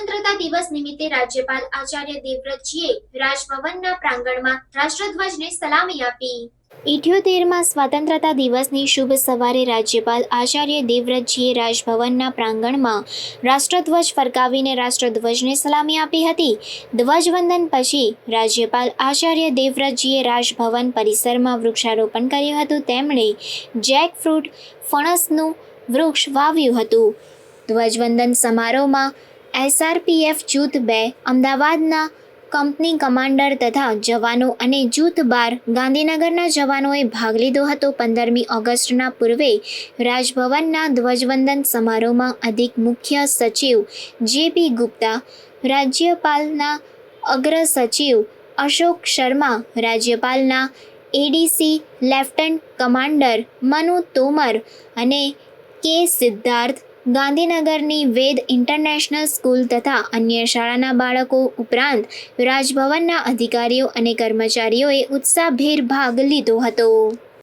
સ્વતંત્રતા દિવસ નિમિત્તે રાજ્યપાલ આચાર્ય દેવવ્રતજીએ રાજભવનના પ્રાંગણમાં રાષ્ટ્રધ્વજને સલામી આપી. ઇઠ્યોતેરમાં સ્વતંત્રતા દિવસની શુભ સવારે રાજ્યપાલ આચાર્ય દેવવ્રતજીએ રાજભવનના પ્રાંગણમાં રાષ્ટ્રધ્વજ ફરકાવીને રાષ્ટ્રધ્વજને સલામી આપી હતી. ધ્વજવંદન પછી રાજ્યપાલ આચાર્ય દેવવ્રતજીએ રાજભવન પરિસરમાં વૃક્ષારોપણ કર્યું હતું. તેમણે જેકફ્રૂટ ફણસનું વૃક્ષ વાવ્યું હતું. ધ્વજવંદન સમારોહમાં એસઆરપીએફ જૂથ બે, અમદાવાદના કંપની કમાન્ડર તથા જવાનો અને જૂથ બાર ગાંધીનગરના જવાનોએ ભાગ લીધો હતો. પંદરમી ઓગસ્ટના પૂર્વે રાજભવનના ધ્વજવંદન સમારોહમાં અધિક મુખ્ય સચિવ જેપી ગુપ્તા, રાજ્યપાલના અગ્ર સચિવ અશોક શર્મા, રાજ્યપાલના ADC lieutenant commander Manu Tomar અને કે સિદ્ધાર્થ ગાંધીનગરની વેદ ઇન્ટરનેશનલ સ્કૂલ તથા અન્ય શાળાના બાળકો ઉપરાંત રાજભવનના અધિકારીઓ અને કર્મચારીઓએ ઉત્સાહભેર ભાગ લીધો હતો.